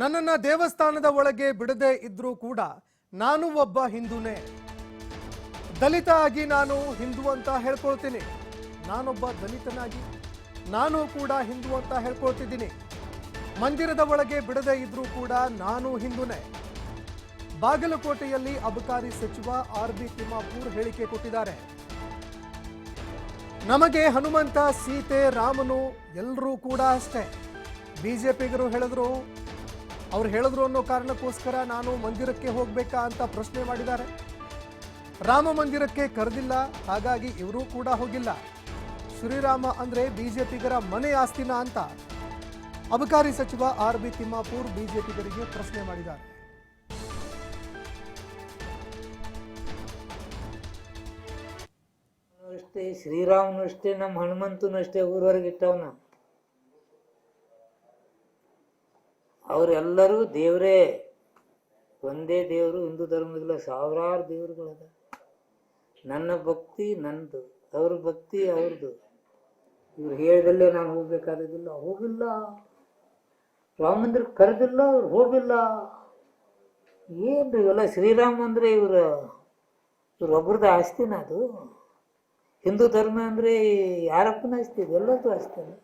ನನ್ನನ್ನ ದೇವಸ್ಥಾನದ ಒಳಗೆ ಬಿಡದೆ ಇದ್ರೂ ಕೂಡ ನಾನು ಒಬ್ಬ ಹಿಂದೂನೇ. ದಲಿತ ಆಗಿ ನಾನು ಹಿಂದೂ ಅಂತ ಹೇಳ್ಕೊಳ್ತೀನಿ. ನಾನೊಬ್ಬ ದಲಿತನಾಗಿ ನಾನು ಕೂಡ ಹಿಂದೂ ಅಂತ ಹೇಳ್ಕೊಳ್ತಿದ್ದೀನಿ. ಮಂದಿರದ ಒಳಗೆ ಬಿಡದೆ ಇದ್ರೂ ಕೂಡ ನಾನು ಹಿಂದೂನೇ. ಬಾಗಲಕೋಟೆಯಲ್ಲಿ ಅಬಕಾರಿ ಸಚಿವ ಆರ್ ಬಿ ತಿಮ್ಮಾಪೂರ್ ಹೇಳಿಕೆ ಕೊಟ್ಟಿದ್ದಾರೆ. ನಮಗೆ ಹನುಮಂತ, ಸೀತೆ, ರಾಮನು ಎಲ್ಲರೂ ಕೂಡ ಅಷ್ಟೇ. ಬಿಜೆಪಿಗರು ಹೇಳಿದ್ರು ಅವ್ರು ಹೇಳಿದ್ರು ಅನ್ನೋ ಕಾರಣಕ್ಕೋಸ್ಕರ ನಾನು ಮಂದಿರಕ್ಕೆ ಹೋಗ್ಬೇಕಾ ಅಂತ ಪ್ರಶ್ನೆ ಮಾಡಿದ್ದಾರೆ. ರಾಮ ಮಂದಿರಕ್ಕೆ ಕರೆದಿಲ್ಲ, ಹಾಗಾಗಿ ಇವರು ಕೂಡ ಹೋಗಿಲ್ಲ. ಶ್ರೀರಾಮ ಅಂದ್ರೆ ಬಿಜೆಪಿಗರ ಮನೆ ಆಸ್ತಿನ ಅಂತ ಅಬಕಾರಿ ಸಚಿವ ಆರ್ ಬಿ ತಿಮ್ಮಾಪೂರ್ ಬಿಜೆಪಿಗರಿಗೆ ಪ್ರಶ್ನೆ ಮಾಡಿದ್ದಾರೆ. ಅಷ್ಟೇ, ಶ್ರೀರಾಮನು ಅಷ್ಟೇ, ನಮ್ಮ ಹನುಮಂತನು ಅಷ್ಟೇ ಊರವರೆಗೆ ಇಟ್ಟವನ. ಅವರೆಲ್ಲರೂ ದೇವರೇ. ಒಂದೇ ದೇವರು ಹಿಂದೂ ಧರ್ಮದಲ್ಲ, ಸಾವಿರಾರು ದೇವರುಗಳದ. ನನ್ನ ಭಕ್ತಿ ನಂದು, ಅವ್ರ ಭಕ್ತಿ ಅವ್ರದ್ದು ಇವ್ರು ಹೇಳ್ದಲ್ಲೇ ನಾನು ಹೋಗ್ಬೇಕಾದಿಲ್ಲ ಹೋಗಿಲ್ಲ. ರಾಮ ಮಂದಿರ ಕರೆದಿಲ್ಲ, ಅವ್ರು ಹೋಗಿಲ್ಲ. ಏನು ಇವೆಲ್ಲ? ಶ್ರೀರಾಮ ಅಂದರೆ ಇವ್ರ ಇವ್ರೊಬ್ರದ್ದು ಆಸ್ತಿನ ಅದು. ಹಿಂದೂ ಧರ್ಮ ಅಂದರೆ ಯಾರಪ್ಪನ ಆಸ್ತಿ? ಇದೆಲ್ಲದೂ ಆಸ್ತಿನೇ.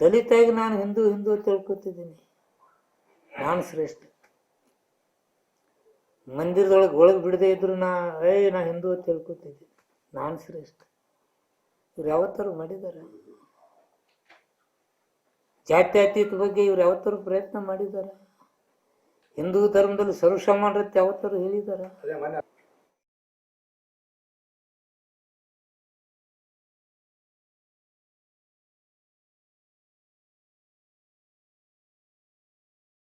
ದಲಿತಾಗಿ ನಾನು ಹಿಂದೂ ಹಿಂದೂ ತಿಳ್ಕೊತಿದ್ದೀನಿ. ನಾನು ಶ್ರೇಷ್ಠ. ಮಂದಿರದೊಳಗೆ ಒಳಗೆ ಬಿಡದೆ ಇದ್ರು ನಾ, ಏ, ನಾ ಹಿಂದೂ ಅಂತ ತಿಳ್ಕೊತಿದ್ದೀನಿ. ನಾನು ಶ್ರೇಷ್ಠ. ಇವ್ರು ಯಾವತ್ತಾರು ಮಾಡಿದ್ದಾರೆ? ಜಾತ್ಯಾತೀತ ಬಗ್ಗೆ ಇವ್ರು ಯಾವತ್ತಾರು ಪ್ರಯತ್ನ ಮಾಡಿದ್ದಾರೆ? ಹಿಂದೂ ಧರ್ಮದಲ್ಲಿ ಸರ್ವಸಮಾನತೆ ಯಾವತ್ತಾರು ಹೇಳಿದ್ದಾರೆ?